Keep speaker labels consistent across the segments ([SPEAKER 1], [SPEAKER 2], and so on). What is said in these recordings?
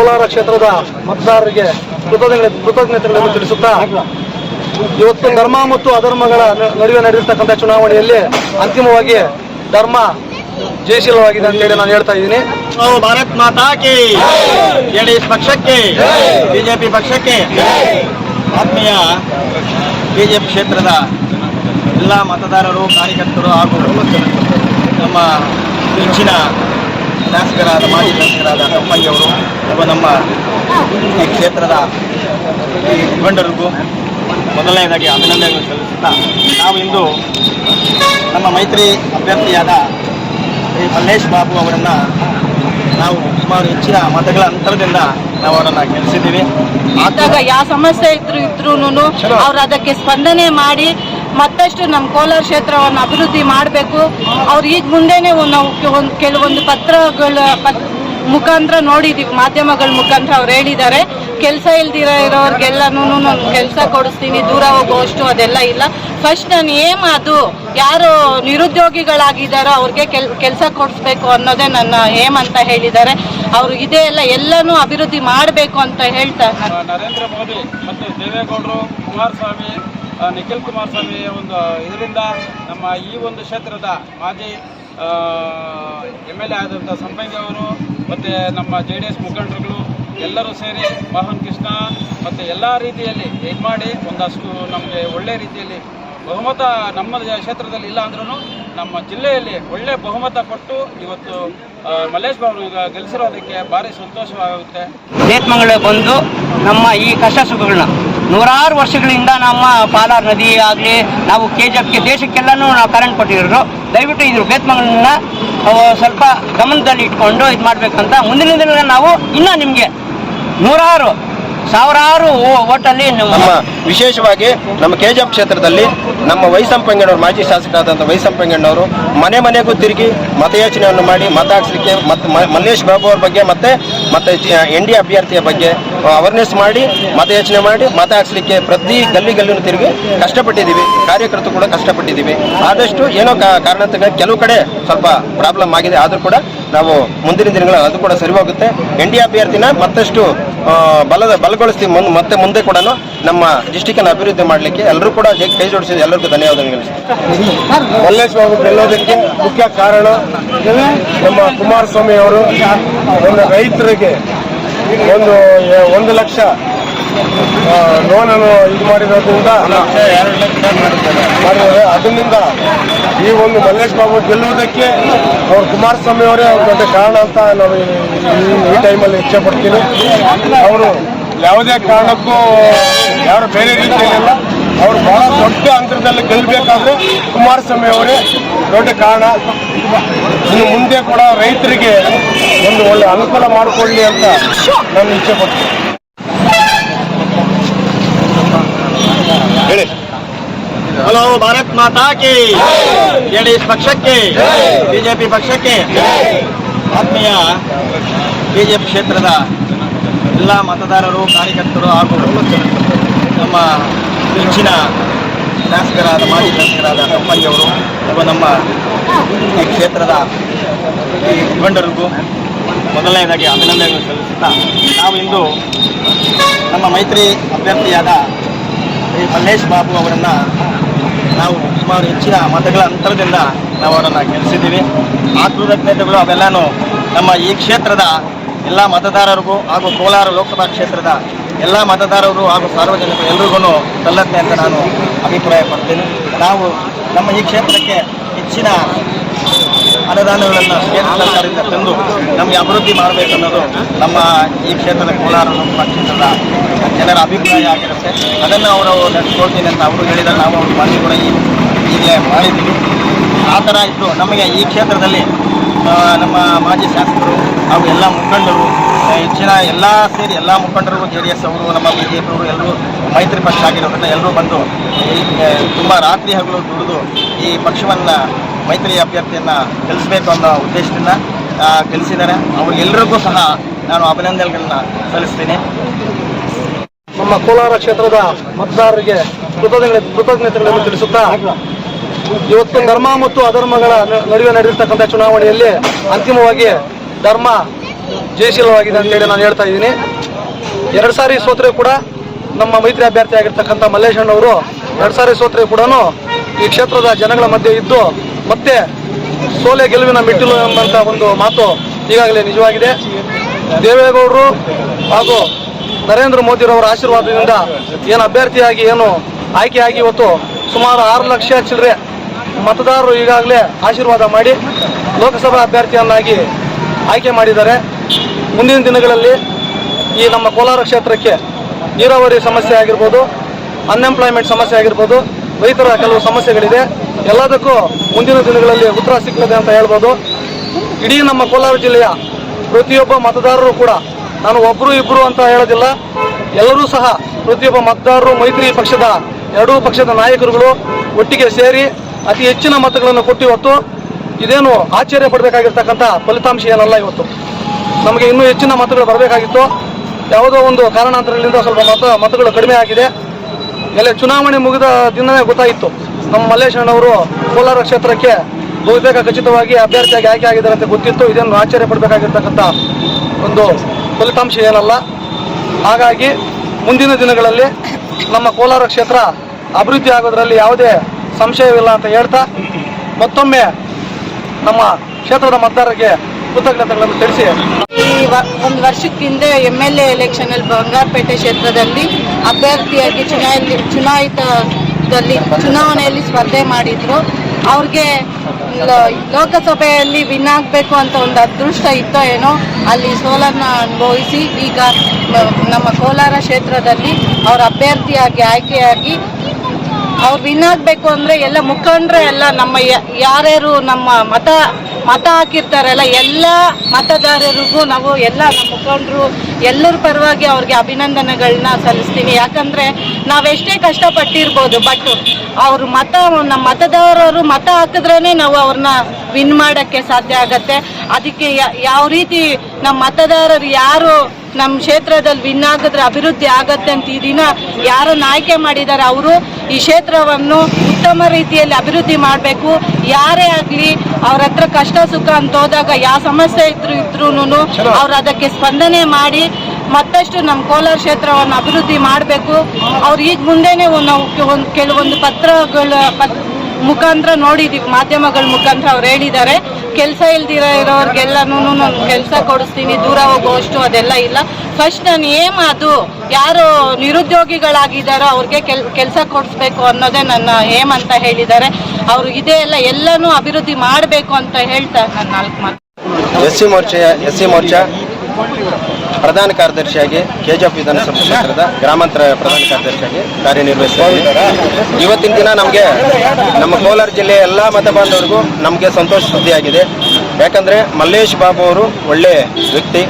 [SPEAKER 1] ಕೋಲಾರ ಕ್ಷೇತ್ರದ ಮತದಾರರಿಗೆ ಕೃತಜ್ಞತೆ ಕೃತಜ್ಞತೆಗಳನ್ನು ತಿಳಿಸುತ್ತಾ ಇವತ್ತು ಧರ್ಮ ಮತ್ತು ಅಧರ್ಮಗಳ ನಡುವೆ ನಡೆದಿರ್ತಕ್ಕಂಥ ಚುನಾವಣೆಯಲ್ಲಿ ಅಂತಿಮವಾಗಿ ಧರ್ಮ ಜಯಶೀಲವಾಗಿದೆ ಅಂತೇಳಿ ನಾನು ಹೇಳ್ತಾ ಇದ್ದೀನಿ.
[SPEAKER 2] ನಾವು ಭಾರತ್ ಮಾತಾಕ್ಕೆ ಜೆಡಿಎಸ್ ಪಕ್ಷಕ್ಕೆ ಬಿಜೆಪಿ ಪಕ್ಷಕ್ಕೆ ಆತ್ಮೀಯ ಬಿಜೆಪಿ ಕ್ಷೇತ್ರದ ಎಲ್ಲ ಮತದಾರರು ಕಾರ್ಯಕರ್ತರು ಹಾಗೂ ನಮ್ಮ ನೆಚ್ಚಿನ ಶಾಸಕರಾದ ಮಾಜಿ ಶಾಸಕರಾದ ಅವರು ಹಾಗೂ ನಮ್ಮ ಈ ಕ್ಷೇತ್ರದ ಈ ಮುಖಂಡರಿಗೂ ಮೊದಲನೇದಾಗಿ ಅಭಿನಂದನೆಗಳು ಸಲ್ಲಿಸುತ್ತಾ ನಾವು ಇಂದು ನಮ್ಮ ಮೈತ್ರಿ ಅಭ್ಯರ್ಥಿಯಾದ ಶ್ರೀ ಮಲ್ಲೇಶ್ ಬಾಬು ಅವರನ್ನು ನಾವು ಸುಮಾರು ಹೆಚ್ಚಿನ ಮತಗಳ ಅಂತರದಿಂದ ನಾವು ಅವರನ್ನು ಗೆಲ್ಲಿಸಿದ್ದೀವಿ.
[SPEAKER 3] ಆದಾಗ ಯಾವ ಸಮಸ್ಯೆ ಇದ್ರು ಇದ್ರೂ ಅವ್ರು ಅದಕ್ಕೆ ಸ್ಪಂದನೆ ಮಾಡಿ ಮತ್ತಷ್ಟು ನಮ್ಮ ಕೋಲಾರ ಕ್ಷೇತ್ರವನ್ನು ಅಭಿವೃದ್ಧಿ ಮಾಡಬೇಕು. ಅವ್ರು ಈಗ ಮುಂದೆನೆ ಒಂದು ನಾವು ಒಂದು ಕೆಲವೊಂದು ಪತ್ರಗಳ ಪತ್, ಮುಖಾಂತರ ನೋಡಿದ್ದೀವಿ ಮಾಧ್ಯಮಗಳ ಮುಖಾಂತರ ಅವ್ರು ಹೇಳಿದ್ದಾರೆ. ಕೆಲಸ ಇಲ್ದಿರೋ ನಾನು ಕೆಲಸ ಕೊಡಿಸ್ತೀನಿ, ದೂರ ಹೋಗುವಷ್ಟು ಅದೆಲ್ಲ ಇಲ್ಲ. ಫಸ್ಟ್ ನಾನು ಏಮ್ ಅದು, ಯಾರು ನಿರುದ್ಯೋಗಿಗಳಾಗಿದ್ದಾರೋ ಅವ್ರಿಗೆ ಕೆಲ್, ಕೆಲಸ ಕೊಡಿಸ್ಬೇಕು ಅನ್ನೋದೇ ನನ್ನ ಏಮ್ ಅಂತ ಹೇಳಿದ್ದಾರೆ. ಅವರು ಇದೇ ಎಲ್ಲ ಎಲ್ಲನೂ ಅಭಿವೃದ್ಧಿ ಮಾಡಬೇಕು ಅಂತ ಹೇಳ್ತಾ
[SPEAKER 4] ನಿಖಿಲ್ ಕುಮಾರಸ್ವಾಮಿ ಒಂದು ಇದರಿಂದ ನಮ್ಮ ಈ ಒಂದು ಕ್ಷೇತ್ರದ ಮಾಜಿ ಎಂ ಎಲ್ ಎ ಆದಂಥ ಸಂಪಂಗಿ ಅವರು, ಮತ್ತು ನಮ್ಮ ಜೆ ಡಿ ಎಸ್ ಮುಖಂಡರುಗಳು ಎಲ್ಲರೂ ಸೇರಿ ಮೋಹನ್ ಕೃಷ್ಣ ಮತ್ತು ಎಲ್ಲ ರೀತಿಯಲ್ಲಿ ಇದು ಮಾಡಿ ಒಂದಷ್ಟು ನಮಗೆ ಒಳ್ಳೆ ರೀತಿಯಲ್ಲಿ ಬಹುಮತ ನಮ್ಮ ಕ್ಷೇತ್ರದಲ್ಲಿ ಇಲ್ಲ ಅಂದ್ರೂ ನಮ್ಮ ಜಿಲ್ಲೆಯಲ್ಲಿ ಒಳ್ಳೆ ಬಹುಮತ ಕೊಟ್ಟು ಇವತ್ತು ಮಲ್ಲೇಶ್ ಬಾಬು ಈಗ ಗೆಲ್ಲಿಸಿರೋದಕ್ಕೆ ಭಾರಿ ಸಂತೋಷವಾಗುತ್ತೆ.
[SPEAKER 5] ನೇತ್ಮಂಗಳ ಬಂದು ನಮ್ಮ ಈ ಕಷ್ಟ ಸುಖಗಳನ್ನ ನೂರಾರು ವರ್ಷಗಳಿಂದ ನಮ್ಮ ಪಾಲಾರ್ ನದಿ ಆಗಲಿ, ನಾವು ಕೆ ಜಿ ದೇಶಕ್ಕೆಲ್ಲನೂ ನಾವು ಕರೆಂಟ್ ಕೊಟ್ಟಿರೋರು. ದಯವಿಟ್ಟು ಇದ್ರ ಬೇತ್ಮಗಳನ್ನ ಸ್ವಲ್ಪ ಗಮನದಲ್ಲಿ ಇಟ್ಕೊಂಡು ಇದು ಮಾಡಬೇಕಂತ ಮುಂದಿನ ದಿನ ನಾವು ಇನ್ನೂ ನಿಮಗೆ ನೂರಾರು ಸಾವಿರಾರು ಓಟಲ್ಲಿ ನಮ್ಮ
[SPEAKER 2] ವಿಶೇಷವಾಗಿ ನಮ್ಮ ಕೆ ಜಿ ಎಫ್ ಕ್ಷೇತ್ರದಲ್ಲಿ ನಮ್ಮ ವೈಸಂಪಂಗಣ್ಣವರು ಮಾಜಿ ಶಾಸಕರಾದಂಥ ವೈಸಂಪಂಗಣ್ಣವರು ಮನೆ ಮನೆಗೂ ತಿರುಗಿ ಮತಯಾಚನೆಯನ್ನು ಮಾಡಿ ಮತ ಹಾಕ್ಸಲಿಕ್ಕೆ ಮತ್ತು ಮಲ್ಲೇಶ್ ಬಾಬು ಅವ್ರ ಬಗ್ಗೆ ಮತ್ತೆ ಮತ್ತೆ ಎನ್ ಡಿ ಅಭ್ಯರ್ಥಿಯ ಬಗ್ಗೆ ಅವೇರ್ನೆಸ್ ಮಾಡಿ ಮತಯಾಚನೆ ಮಾಡಿ ಮತ ಹಾಕ್ಸಲಿಕ್ಕೆ ಪ್ರತಿ ಗಲ್ಲಿ ಗಲ್ಲಿನೂ ತಿರುಗಿ ಕಷ್ಟಪಟ್ಟಿದ್ದೀವಿ. ಕಾರ್ಯಕರ್ತರು ಕೂಡ ಕಷ್ಟಪಟ್ಟಿದ್ದೀವಿ. ಆದಷ್ಟು ಏನೋ ಕಾರಣಕ್ಕೆ ಕೆಲವು ಕಡೆ ಸ್ವಲ್ಪ ಪ್ರಾಬ್ಲಮ್ ಆಗಿದೆ. ಆದರೂ ಕೂಡ ನಾವು ಮುಂದಿನ ದಿನಗಳ ಅದು ಕೂಡ ಸರಿ ಹೋಗುತ್ತೆ. ಎನ್ ಡಿ ಅಭ್ಯರ್ಥಿನ ಮತ್ತಷ್ಟು ಬಲದ ಬಲಗೊಳಿಸ್ತೀವಿ ಮುಂದೆ ಮತ್ತೆ ಮುಂದೆ ಕೂಡ ನಮ್ಮ ಡಿಸ್ಟಿಕನ್ನು ಅಭಿವೃದ್ಧಿ ಮಾಡಲಿಕ್ಕೆ ಎಲ್ಲರೂ ಕೂಡ ಕೈ ಜೋಡಿಸಿದ ಎಲ್ಲರಿಗೂ ಧನ್ಯವಾದಗಳು
[SPEAKER 1] ಮಲ್ಲೇಶ್ ಬಾಬು ಗೆಲ್ಲೋದಕ್ಕೆ ಮುಖ್ಯ ಕಾರಣ ನಮ್ಮ ಕುಮಾರಸ್ವಾಮಿ ಅವರು ಒಂದು ರೈತರಿಗೆ ಒಂದು ಒಂದು ಲಕ್ಷ ಲೋನನ್ನು ಇದು ಮಾಡಿರೋದ್ರಿಂದ ಮಾಡಿದ್ದಾರೆ. ಅದರಿಂದ ಈ ಒಂದು ಮಲ್ಲೇಶ್ ಬಾಬು ಗೆಲ್ಲುವುದಕ್ಕೆ ಅವ್ರು ಕುಮಾರಸ್ವಾಮಿ ಅವರೇ ಅವ್ರ ದೊಡ್ಡ ಕಾರಣ ಅಂತ ನಾವು ಈ- ಟೈಮಲ್ಲಿ ಇಚ್ಛೆ ಪಡ್ತೀನಿ ಅವರು ಯಾವುದೇ ಕಾರಣಕ್ಕೂ ಯಾರು ಬೇರೆ ರೀತಿಯಲ್ಲ ಅವರು ಬಹಳ ದೊಡ್ಡ ಅಂತರದಲ್ಲಿ ಗೆಲ್ಲಬೇಕಾದ್ರೆ ಕುಮಾರಸ್ವಾಮಿ ಅವರೇ ದೊಡ್ಡ ಕಾರಣ. ಇನ್ನು ಮುಂದೆ ಕೂಡ ರೈತರಿಗೆ ಒಂದು ಒಳ್ಳೆ ಅನುಕೂಲ ಮಾಡಿಕೊಳ್ಳಿ ಅಂತ ನಾನು ಇಚ್ಛೆ ಪಡ್ತೀನಿ ಹೇಳಿ.
[SPEAKER 2] ಹಲೋ, ಭಾರತ್ ಮಾತಾಕ್ಕೆ ಜೆಡಿಎಸ್ ಪಕ್ಷಕ್ಕೆ ಬಿಜೆಪಿ ಪಕ್ಷಕ್ಕೆ ಆತ್ಮೀಯ ಬಿಜೆಪಿ ಕ್ಷೇತ್ರದ ಎಲ್ಲ ಮತದಾರರು ಕಾರ್ಯಕರ್ತರು ಹಾಗೂ ನಮ್ಮ ಹೆಚ್ಚಿನ ಶಾಸಕರಾದ ಮಾಜಿ ಶಾಸಕರಾದ ಕಂಪನಿಯವರು ಹಾಗೂ ನಮ್ಮ ಈ ಕ್ಷೇತ್ರದ ಈ ಮುಖಂಡರಿಗೂ ಮೊದಲನೇದಾಗಿ ಅಭಿನಂದನೆಗಳು ಸಲ್ಲಿಸುತ್ತಾ ನಾವು ಇಂದು ನಮ್ಮ ಮೈತ್ರಿ ಅಭ್ಯರ್ಥಿಯಾದ ಶ್ರೀ ಮಲ್ಲೇಶ್ ಬಾಬು ಅವರನ್ನು ನಾವು ಸುಮಾರು ಹೆಚ್ಚಿನ ಮತಗಳ ಅಂತರದಿಂದ ನಾವು ಅವರನ್ನು ಗೆಲ್ಲಿಸಿದ್ದೀವಿ. ಆ ಕೃತಜ್ಞತೆಗಳು ಅವೆಲ್ಲನೂ ನಮ್ಮ ಈ ಕ್ಷೇತ್ರದ ಎಲ್ಲ ಮತದಾರರಿಗೂ ಹಾಗೂ ಕೋಲಾರ ಲೋಕಸಭಾ ಕ್ಷೇತ್ರದ ಎಲ್ಲ ಮತದಾರರು ಹಾಗೂ ಸಾರ್ವಜನಿಕರು ಎಲ್ರಿಗೂ ಸಲ್ಲತ್ತೆ ಅಂತ ನಾನು ಅಭಿಪ್ರಾಯ ಪಡ್ತೀನಿ. ನಾವು ನಮ್ಮ ಈ ಕ್ಷೇತ್ರಕ್ಕೆ ಹೆಚ್ಚಿನ
[SPEAKER 6] ಅನುದಾನಗಳನ್ನು ಕೇಂದ್ರ ಸರ್ಕಾರದಿಂದ ತಂದು ನಮಗೆ ಅಭಿವೃದ್ಧಿ ಮಾಡಬೇಕು ಅನ್ನೋದು ನಮ್ಮ ಈ ಕ್ಷೇತ್ರದ ಕೋಲಾರ ನಮ್ಮ ಕ್ಷೇತ್ರದ ಜನರ ಅಭಿಪ್ರಾಯ ಆಗಿರುತ್ತೆ. ಅದನ್ನು ಅವರು ನಡೆಸ್ಕೊಳ್ತೀನಿ ಅಂತ ಅವರು ಹೇಳಿದರೆ ನಾವು ಅವ್ರ ಮನೆ ಕೂಡ ಈಗಲೇ ಮಾಡಿದ್ದೀವಿ. ಆ ಥರ ಇದ್ದು ನಮಗೆ ಈ ಕ್ಷೇತ್ರದಲ್ಲಿ ನಮ್ಮ ಮಾಜಿ ಶಾಸಕರು ಹಾಗೂ ಎಲ್ಲ ಮುಖಂಡರು ಹೆಚ್ಚಿನ ಎಲ್ಲ ಸೇರಿ ಎಲ್ಲ ಮುಖಂಡರು ಜೆ ಡಿ ಎಸ್ ಅವರು, ನಮ್ಮ ಬಿ ಜೆ ಪಿಯವರು ಎಲ್ಲರೂ ಮೈತ್ರಿ ಪಕ್ಷ ಆಗಿರೋದ್ರಿಂದ ಎಲ್ಲರೂ ಬಂದು ತುಂಬ ರಾತ್ರಿ ಹಗಲು ದುಡಿದು ಈ ಪಕ್ಷವನ್ನು, ಮೈತ್ರಿ ಅಭ್ಯರ್ಥಿಯನ್ನು ಗೆಲ್ಲಿಸಬೇಕು ಅನ್ನೋ ಉದ್ದೇಶದಿಂದ ಗೆಲ್ಲಿಸಿದ್ದಾರೆ. ಅವರಿಗೆಲ್ಲರಿಗೂ ಸಹ ನಾನು ಅಭಿನಂದನೆಗಳನ್ನ ಸಲ್ಲಿಸ್ತೀನಿ.
[SPEAKER 7] ನಮ್ಮ ಕೋಲಾರ ಕ್ಷೇತ್ರದ ಮತದಾರರಿಗೆ ಕೃತಜ್ಞತೆ ಕೃತಜ್ಞತೆಗಳನ್ನು ತಿಳಿಸುತ್ತಾ, ಇವತ್ತು ಧರ್ಮ ಮತ್ತು ಅಧರ್ಮಗಳ ನಡುವೆ ನಡೆದಿರ್ತಕ್ಕಂಥ ಚುನಾವಣೆಯಲ್ಲಿ ಅಂತಿಮವಾಗಿ ಧರ್ಮ ಜಯಶೀಲವಾಗಿದೆ ಅಂತೇಳಿ ನಾನು ಹೇಳ್ತಾ ಇದ್ದೀನಿ. ಎರಡು ಸಾರಿ ಸೋತ್ರೆ ಕೂಡ ನಮ್ಮ ಮೈತ್ರಿ ಅಭ್ಯರ್ಥಿ ಆಗಿರ್ತಕ್ಕಂಥ ಮಲ್ಲೇಶಣ್ಣವರು ಎರಡು ಸಾರಿ ಸೋತ್ರೆ ಕೂಡ ಈ ಕ್ಷೇತ್ರದ ಜನಗಳ ಮಧ್ಯೆ ಇದ್ದು ಮತ್ತೆ ಸೋಲೆ ಗೆಲುವಿನ ಮೆಟ್ಟಿಲು ಎಂಬಂತ ಒಂದು ಮಾತು ಈಗಾಗಲೇ ನಿಜವಾಗಿದೆ. ದೇವೇಗೌಡರು ಹಾಗೂ ನರೇಂದ್ರ ಮೋದಿರವರ ಆಶೀರ್ವಾದದಿಂದ ಏನು ಅಭ್ಯರ್ಥಿಯಾಗಿ ಏನು ಆಯ್ಕೆಯಾಗಿ ಇವತ್ತು ಸುಮಾರು ಆರು ಲಕ್ಷ ಚಿಲ್ಲರೆ ಮತದಾರರು ಈಗಾಗಲೇ ಆಶೀರ್ವಾದ ಮಾಡಿ ಲೋಕಸಭಾ ಅಭ್ಯರ್ಥಿಯನ್ನಾಗಿ ಆಯ್ಕೆ ಮಾಡಿದ್ದಾರೆ. ಮುಂದಿನ ದಿನಗಳಲ್ಲಿ ಈ ನಮ್ಮ ಕೋಲಾರ ಕ್ಷೇತ್ರಕ್ಕೆ ನೀರಾವರಿ ಸಮಸ್ಯೆ ಆಗಿರ್ಬೋದು ಅನ್ಎಂಪ್ಲಾಯ್ಮೆಂಟ್ ಸಮಸ್ಯೆ ಆಗಿರ್ಬೋದು, ರೈತರ ಕೆಲವು ಸಮಸ್ಯೆಗಳಿದೆ. ಎಲ್ಲದಕ್ಕೂ ಮುಂದಿನ ದಿನಗಳಲ್ಲಿ ಉತ್ತರ ಸಿಗ್ತದೆ ಅಂತ ಹೇಳ್ಬೋದು. ಇಡೀ ನಮ್ಮ ಕೋಲಾರ ಜಿಲ್ಲೆಯ ಪ್ರತಿಯೊಬ್ಬ ಮತದಾರರು ಕೂಡ, ನಾನು ಒಬ್ಬರು ಇಬ್ಬರು ಅಂತ ಹೇಳೋದಿಲ್ಲ, ಎಲ್ಲರೂ ಸಹ ಪ್ರತಿಯೊಬ್ಬ ಮತದಾರರು, ಮೈತ್ರಿ ಪಕ್ಷದ ಎರಡೂ ಪಕ್ಷದ ನಾಯಕರುಗಳು ಒಟ್ಟಿಗೆ ಸೇರಿ ಅತಿ ಹೆಚ್ಚಿನ ಮತಗಳನ್ನು ಕೊಟ್ಟು ಇವತ್ತು ಇದೇನು ಆಶ್ಚರ್ಯ ಪಡಬೇಕಾಗಿರ್ತಕ್ಕಂಥ ಫಲಿತಾಂಶ ಏನಲ್ಲ ಇವತ್ತು. ನಮಗೆ ಇನ್ನೂ ಹೆಚ್ಚಿನ ಮತಗಳು ಬರಬೇಕಾಗಿತ್ತು. ಯಾವುದೋ ಒಂದು ಕಾರಣಾಂತರಗಳಿಂದ ಸ್ವಲ್ಪ ಮತ, ಮತಗಳು ಕಡಿಮೆ ಆಗಿದೆ. ಎಲ್ಲ ಚುನಾವಣೆ ಮುಗಿದ ದಿನವೇ ಗೊತ್ತಾಯಿತು. ನಮ್ಮ ಮಲ್ಲೇಶಣ್ಣವರು ಕೋಲಾರ ಕ್ಷೇತ್ರಕ್ಕೆ ಬಹುತೇಕ ಖಚಿತವಾಗಿ ಅಭ್ಯರ್ಥಿಯಾಗಿ ಆಯ್ಕೆ ಆಗಿದ್ದಾರೆ ಅಂತ ಗೊತ್ತಿತ್ತು. ಇದನ್ನು ಆಶ್ಚರ್ಯ ಪಡಬೇಕಾಗಿರ್ತಕ್ಕಂಥ ಒಂದು ಫಲಿತಾಂಶ ಏನಲ್ಲ. ಹಾಗಾಗಿ ಮುಂದಿನ ದಿನಗಳಲ್ಲಿ ನಮ್ಮ ಕೋಲಾರ ಕ್ಷೇತ್ರ ಅಭಿವೃದ್ಧಿ ಆಗೋದರಲ್ಲಿ ಯಾವುದೇ ಸಂಶಯವಿಲ್ಲ ಅಂತ ಹೇಳ್ತಾ ಮತ್ತೊಮ್ಮೆ ನಮ್ಮ ಕ್ಷೇತ್ರದ ಮತದಾರರಿಗೆ ಕೃತಜ್ಞತೆಗಳನ್ನು ತಿಳಿಸಿ.
[SPEAKER 3] ಈ ಒಂದು ವರ್ಷಕ್ಕಿಂತ ಎಂ ಎಲ್ ಎ ಎಲೆಕ್ಷನ್ ಅಲ್ಲಿ ಬಂಗಾರಪೇಟೆ ಕ್ಷೇತ್ರದಲ್ಲಿ ಅಭ್ಯರ್ಥಿಯಾಗಿ ಚುನಾಯಿತ, ಚುನಾಯಿತದಲ್ಲಿ ಚುನಾವಣೆಯಲ್ಲಿ ಸ್ಪರ್ಧೆ ಮಾಡಿದ್ರು. ಅವ್ರಿಗೆ ಲೋಕಸಭೆಯಲ್ಲಿ ವಿನ್ ಆಗಬೇಕು ಅಂತ ಒಂದು ಅದೃಷ್ಟ ಇತ್ತೋ ಏನೋ, ಅಲ್ಲಿ ಸೋಲನ್ನು ಅನುಭವಿಸಿ, ಈಗ ನಮ್ಮ ಕೋಲಾರ ಕ್ಷೇತ್ರದಲ್ಲಿ ಅವರ ಅಭ್ಯರ್ಥಿಯಾಗಿ, ಆಯ್ಕೆಯಾಗಿ ಅವ್ರು ವಿನ್ ಆಗಬೇಕು ಅಂದರೆ ಎಲ್ಲ ಮುಖಂಡರೇ ಎಲ್ಲ ನಮ್ಮ ಯಾರ್ಯಾರು ನಮ್ಮ ಮತ ಮತ ಹಾಕಿರ್ತಾರಲ್ಲ, ಎಲ್ಲ ಮತದಾರರಿಗೂ ನಾವು ಎಲ್ಲ ನಮ್ಮ ಮುಖಂಡರು ಎಲ್ಲರ ಪರವಾಗಿ ಅವ್ರಿಗೆ ಅಭಿನಂದನೆಗಳನ್ನ ಸಲ್ಲಿಸ್ತೀನಿ ಯಾಕಂದರೆ ನಾವೆಷ್ಟೇ ಕಷ್ಟಪಟ್ಟಿರ್ಬೋದು ಬಟ್ ಅವ್ರ ಮತ, ನಮ್ಮ ಮತದಾರರು ಮತ ಹಾಕಿದ್ರೇ ನಾವು ಅವ್ರನ್ನ ವಿನ್ ಮಾಡೋಕ್ಕೆ ಸಾಧ್ಯ ಆಗತ್ತೆ. ಅದಕ್ಕೆ ಯಾವ ರೀತಿ ನಮ್ಮ ಮತದಾರರು ಯಾರು ನಮ್ಮ ಕ್ಷೇತ್ರದಲ್ಲಿ ವಿನ್ ಆಗಿದ್ರೆ ಅಭಿವೃದ್ಧಿ ಆಗತ್ತೆ ಅಂತ ಈ ದಿನ ಯಾರನ್ನು ಆಯ್ಕೆ ಮಾಡಿದ್ದಾರೆ ಅವರು ಈ ಕ್ಷೇತ್ರವನ್ನು ಉತ್ತಮ ರೀತಿಯಲ್ಲಿ ಅಭಿವೃದ್ಧಿ ಮಾಡಬೇಕು. ಯಾರೇ ಆಗಲಿ ಅವ್ರ ಹತ್ರ ಕಷ್ಟ ಸುಖ ಅಂತ ಹೋದಾಗ ಯಾವ ಸಮಸ್ಯೆ ಇದ್ರು ಇದ್ರೂ ಅವ್ರು ಅದಕ್ಕೆ ಸ್ಪಂದನೆ ಮಾಡಿ ಮತ್ತಷ್ಟು ನಮ್ಮ ಕೋಲಾರ ಕ್ಷೇತ್ರವನ್ನು ಅಭಿವೃದ್ಧಿ ಮಾಡಬೇಕು. ಅವ್ರು ಈಗ ಮುಂದೆನೇ ಒಂದು ನಾವು ಕೆ- ಒಂದ್ ಕೆಲವೊಂದು ಪತ್ರಗಳ ಪತ್ ಮುಖಾಂತರ ನೋಡಿದೀವಿ ಮಾಧ್ಯಮಗಳ ಮುಖಾಂತರ ಅವ್ರು ಹೇಳಿದ್ದಾರೆ. ಕೆಲಸ ಇಲ್ದಿರ ಇರೋರ್ಗೆಲ್ಲನೂ ಕೆಲಸ ಕೊಡಿಸ್ತೀನಿ, ದೂರ ಹೋಗುವಷ್ಟು ಅದೆಲ್ಲ ಇಲ್ಲ. ಫಸ್ಟ್ ನಾನು ಏಮ್ ಅದು, ಯಾರು ನಿರುದ್ಯೋಗಿಗಳಾಗಿದ್ದಾರೋ ಅವ್ರಿಗೆ ಕೆಲ್, ಕೆಲಸ ಕೊಡಿಸ್ಬೇಕು ಅನ್ನೋದೇ ನನ್ನ ಏಮ್ ಅಂತ ಹೇಳಿದ್ದಾರೆ. ಅವರು ಇದೇ ಎಲ್ಲ ಎಲ್ಲನೂ ಅಭಿವೃದ್ಧಿ ಮಾಡಬೇಕು ಅಂತ ಹೇಳ್ತಾರೆ ನನ್ನ ನಾಲ್ಕು ಮಾತು.
[SPEAKER 6] ಎಸ್ ಸಿ ಮೋರ್ಚೆಯ ಎಸ್ ಸಿ ಮೋರ್ಚಾ ಪ್ರಧಾನ ಕಾರ್ಯದರ್ಶಿಯಾಗಿ ಕೆಜಿಎಫ್ ವಿಧಾನಸಭಾ ಕ್ಷೇತ್ರದ ಗ್ರಾಮಾಂತರ ಪ್ರಧಾನ ಕಾರ್ಯದರ್ಶಿಯಾಗಿ ಕಾರ್ಯನಿರ್ವಹಿಸಿದ್ದಾರೆ ಇವತ್ತಿನ ದಿನ ನಮಗೆ ನಮ್ಮ ಕೋಲಾರ ಜಿಲ್ಲೆಯ ಎಲ್ಲ ಮತ ಬಾಂಧವರಿಗೂ ನಮಗೆ ಸಂತೋಷ ಸುದ್ದಿಯಾಗಿದೆ. ಯಾಕಂದರೆ ಮಲ್ಲೇಶ್ ಬಾಬು ಅವರು ಒಳ್ಳೆ ವ್ಯಕ್ತಿ.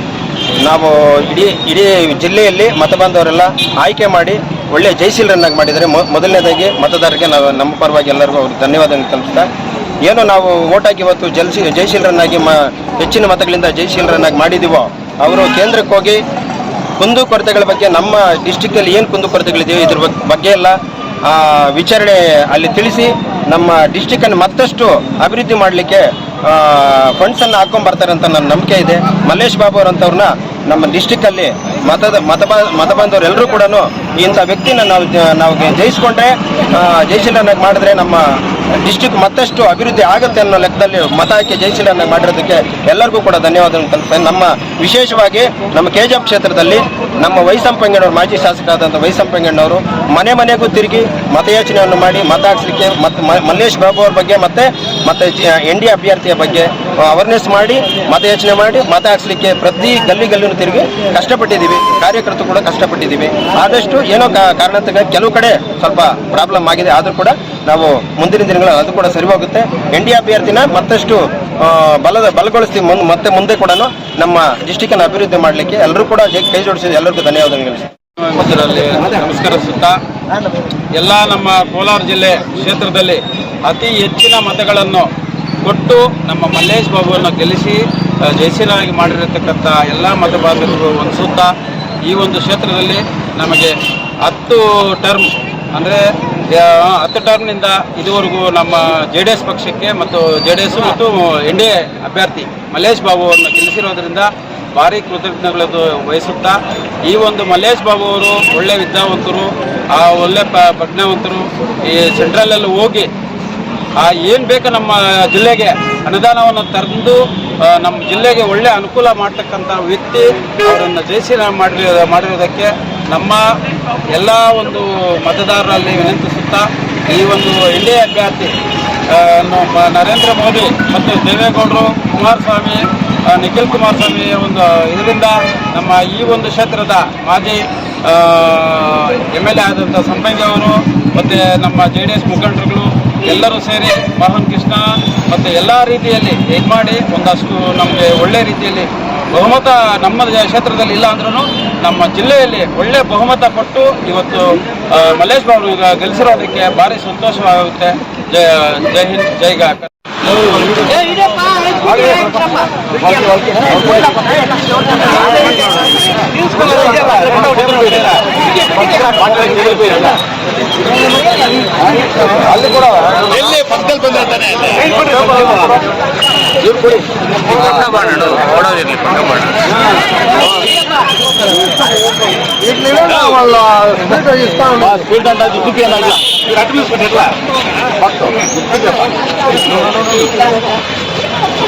[SPEAKER 6] ನಾವು ಇಡೀ ಇಡೀ ಜಿಲ್ಲೆಯಲ್ಲಿ ಮತ ಬಾಂಧವರೆಲ್ಲ ಆಯ್ಕೆ ಮಾಡಿ ಒಳ್ಳೆ ಜಯಶೀಲರನ್ನಾಗಿ ಮಾಡಿದರೆ ಮೊದಲನೇದಾಗಿ ಮತದಾರರಿಗೆ ನಾವು ನಮ್ಮ ಪರವಾಗಿ ಎಲ್ಲರಿಗೂ ಅವ್ರಿಗೆ ಧನ್ಯವಾದ ತಲುಪಿಸ್ತಾ ಏನು ನಾವು ಓಟಾಗಿ ಇವತ್ತು ಜಲ್ಸಿ ಜಯಶೀಲರನ್ನಾಗಿ ಮ, ಹೆಚ್ಚಿನ ಮತಗಳಿಂದ ಜಯಶೀಲರನ್ನಾಗಿ ಮಾಡಿದ್ದೀವೋ ಅವರು ಕೇಂದ್ರಕ್ಕೆ ಹೋಗಿ ಕುಂದು ಕೊರತೆಗಳ ಬಗ್ಗೆ ನಮ್ಮ ಡಿಸ್ಟಿಕ್ಕಲ್ಲಿ ಏನು ಕುಂದು ಕೊರತೆಗಳಿದೆಯೋ ಇದ್ರ ಬಗ್- ಬಗ್ಗೆ ಎಲ್ಲ ವಿಚಾರಣೆ ಅಲ್ಲಿ ತಿಳಿಸಿ ನಮ್ಮ ಡಿಸ್ಟಿಕ್ಕನ್ನು ಮತ್ತಷ್ಟು ಅಭಿವೃದ್ಧಿ ಮಾಡಲಿಕ್ಕೆ ಫಂಡ್ಸನ್ನು ಹಾಕೊಂಡ್ಬರ್ತಾರೆ ಅಂತ ನನ್ನ ನಂಬಿಕೆ ಇದೆ. ಮಲ್ಲೇಶ್ ಬಾಬು ಅವರಂಥವ್ರನ್ನ ನಮ್ಮ ಡಿಸ್ಟಿಕ್ಕಲ್ಲಿ ಮತದ ಮತ ಮತ ಬಾಂಧವರೆಲ್ಲರೂ ಕೂಡ ಇಂಥ ವ್ಯಕ್ತಿನ ನಾವು ಜ- ನಾವು ಜಯಿಸ್ಕೊಂಡ್ರೆ ಜಯಶೀಲನಾಗಿ ಮಾಡಿದ್ರೆ ನಮ್ಮ ಡಿಸ್ಟಿಕ್ ಮತ್ತಷ್ಟು ಅಭಿವೃದ್ಧಿ ಆಗುತ್ತೆ ಅನ್ನೋ ಲೆಕ್ಕದಲ್ಲಿ ಮತ ಹಾಕಿ ಜಯಶೀಲನಾಗಿ ಮಾಡಿರೋದಕ್ಕೆ ಎಲ್ಲರಿಗೂ ಕೂಡ ಧನ್ಯವಾದ ನಮ್ಮ ವಿಶೇಷವಾಗಿ ನಮ್ಮ ಕೆಜಿಎಫ್ ಕ್ಷೇತ್ರದಲ್ಲಿ ನಮ್ಮ ವೈಸಂಪಂಗಣ್ಣವರು, ಮಾಜಿ ಶಾಸಕರಾದಂಥ ವೈಸಂಪಂಗಣ್ಣವರು ಮನೆ ಮನೆಗೂ ತಿರುಗಿ ಮತಯಾಚನೆಯನ್ನು ಮಾಡಿ ಮತ ಹಾಕ್ಸಲಿಕ್ಕೆ ಮತ್ತು ಮಲ್ಲೇಶ್ ಬಾಬು ಅವ್ರ ಬಗ್ಗೆ ಮತ್ತೆ ಮತ್ತೆ ಎನ್ ಡಿ ಅಭ್ಯರ್ಥಿಯ ಬಗ್ಗೆ ಅವೇರ್ನೆಸ್ ಮಾಡಿ, ಮತಯಾಚನೆ ಮಾಡಿ ಮತ ಹಾಕ್ಸ್ಲಿಕ್ಕೆ ಪ್ರತಿ ಗಲ್ಲಿ ಗಲ್ಲಿನೂ ತಿರುಗಿ ಕಷ್ಟಪಟ್ಟಿದ್ದೀವಿ. ಕಾರ್ಯಕರ್ತರು ಕೂಡ ಕಷ್ಟಪಟ್ಟಿದ್ದೀವಿ. ಆದಷ್ಟು ಏನೋ ಕಾರಣಕ್ಕೆ ಕೆಲವು ಕಡೆ ಸ್ವಲ್ಪ ಪ್ರಾಬ್ಲಮ್ ಆಗಿದೆ. ಆದರೂ ಕೂಡ ನಾವು ಮುಂದಿನ ದಿನಗಳ ಅದು ಕೂಡ ಸರಿ ಹೋಗುತ್ತೆ ಎನ್ ಡಿ ಅಭ್ಯರ್ಥಿನ ಮತ್ತಷ್ಟು ಬಲದ, ಬಲಗೊಳಿಸ್ತೀವಿ. ಮುಂದೆ ಮತ್ತೆ ಮುಂದೆ ಕೂಡ ನಮ್ಮ ಡಿಸ್ಟಿಕ್ಕನ್ನು ಅಭಿವೃದ್ಧಿ ಮಾಡಲಿಕ್ಕೆ ಎಲ್ಲರೂ ಕೂಡ ಕೈ ಜೋಡಿಸಿದ ಎಲ್ಲರಿಗೂ ಧನ್ಯವಾದಗಳು
[SPEAKER 4] ನಮಸ್ಕಾರ ನಮಸ್ಕರಿಸುತ್ತಾ ಎಲ್ಲ ನಮ್ಮ ಕೋಲಾರ ಜಿಲ್ಲೆ ಕ್ಷೇತ್ರದಲ್ಲಿ ಅತಿ ಹೆಚ್ಚಿನ ಮತಗಳನ್ನು ಕೊಟ್ಟು ನಮ್ಮ ಮಲ್ಲೇಶ್ ಬಾಬುವನ್ನು ಗೆಲ್ಲಿಸಿ ಜಯಶೀಲನಾಗಿ ಮಾಡಿರತಕ್ಕಂಥ ಎಲ್ಲ ಮತ ಬಾಂಧವರಿಗೂ ಅನಿಸುತ್ತಾ ಈ ಒಂದು ಕ್ಷೇತ್ರದಲ್ಲಿ ನಮಗೆ ಹತ್ತು ಟರ್ಮ್ ಅಂದರೆ ಹತ್ತು ಟರ್ಮ್ನಿಂದ ಇದುವರೆಗೂ ನಮ್ಮ ಜೆ ಡಿ ಎಸ್ ಪಕ್ಷಕ್ಕೆ ಮತ್ತು ಜೆ ಡಿ ಎಸ್ ಮತ್ತು ಎನ್ ಡಿ ಎ ಅಭ್ಯರ್ಥಿ ಮಲ್ಲೇಶ್ ಬಾಬುವನ್ನು ಗೆಲ್ಲಿಸಿರೋದ್ರಿಂದ ಭಾರಿ ಕೃತಜ್ಞತೆಗಳದ್ದು ವಹಿಸುತ್ತಾ. ಈ ಒಂದು ಮಲ್ಲೇಶ್ ಬಾಬು ಅವರು ಒಳ್ಳೆ ವಿದ್ಯಾವಂತರು, ಆ ಒಳ್ಳೆ ಪ್ರಜ್ಞಾವಂತರು ಈ ಸೆಂಟ್ರಲಲ್ಲಿ ಹೋಗಿ ಏನು ಬೇಕು ನಮ್ಮ ಜಿಲ್ಲೆಗೆ ಅನುದಾನವನ್ನು ತಂದು ನಮ್ಮ ಜಿಲ್ಲೆಗೆ ಒಳ್ಳೆ ಅನುಕೂಲ ಮಾಡ್ತಕ್ಕಂಥ ವ್ಯಕ್ತಿ ಅವರನ್ನು ಜಯಿಸಿ ಮಾಡಿ ಮಾಡಿರೋದಕ್ಕೆ ನಮ್ಮ ಎಲ್ಲ ಒಂದು ಮತದಾರರಲ್ಲಿ ವಿನಂತಿಸುತ್ತಾ ಈ ಒಂದು ಎನ್ ಡಿ ಎ ಅಭ್ಯರ್ಥಿ ನಮ್ಮ ನರೇಂದ್ರ ಮೋದಿ ಮತ್ತು ದೇವೇಗೌಡರು ಕುಮಾರಸ್ವಾಮಿ ಆ, ನಿಖಿಲ್ ಕುಮಾರಸ್ವಾಮಿ ಒಂದು ಇದರಿಂದ ನಮ್ಮ ಈ ಒಂದು ಕ್ಷೇತ್ರದ ಮಾಜಿ ಎಂ ಎಲ್ ಎ ಆದಂಥ ಸಂಪಂಗಿ ಅವರು ಮತ್ತು ನಮ್ಮ ಜೆ ಡಿ ಎಸ್ ಮುಖಂಡರುಗಳು ಎಲ್ಲರೂ ಸೇರಿ ಮೋಹನ್ ಕೃಷ್ಣ ಮತ್ತು ಎಲ್ಲ ರೀತಿಯಲ್ಲಿ ಇದು ಮಾಡಿ ಒಂದಷ್ಟು ನಮಗೆ ಒಳ್ಳೆ ರೀತಿಯಲ್ಲಿ ಬಹುಮತ ನಮ್ಮ ಕ್ಷೇತ್ರದಲ್ಲಿ ಇಲ್ಲ ಅಂದ್ರೂ ನಮ್ಮ ಜಿಲ್ಲೆಯಲ್ಲಿ ಒಳ್ಳೆ ಬಹುಮತ ಕೊಟ್ಟು ಇವತ್ತು ಮಲ್ಲೇಶ್ ಬಾಬು ಗೆಲ್ಲಿಸಿರೋದಕ್ಕೆ ಭಾರಿ ಸಂತೋಷವಾಗುತ್ತೆ. ಜಯ, ಜೈ ಹಿಂದ್, ಜೈ ಗಾಕ ಅಲ್ಲಿ ಕೂಡ ಎಲ್ಲಿ ಪಕ್ಕದಲ್ಲಿ ಬಂದಿರ್ತಾನೆ ಇವ್ರು ಕೊಡಿ ಪಕ್ಕ
[SPEAKER 5] ಮಾಡೋಣ ಕೊಡೋದಿರಲಿ
[SPEAKER 8] ಪಕ್ಕ ಮಾಡೋಣ
[SPEAKER 2] ಸ್ಪೀಡ್ ಅಂತ ದುಡ್ಡು ಏನಾಗಿಲ್ಲ ಕಟ್ಟಿಸ್ಬಿಟ್ಟಿಲ್ಲ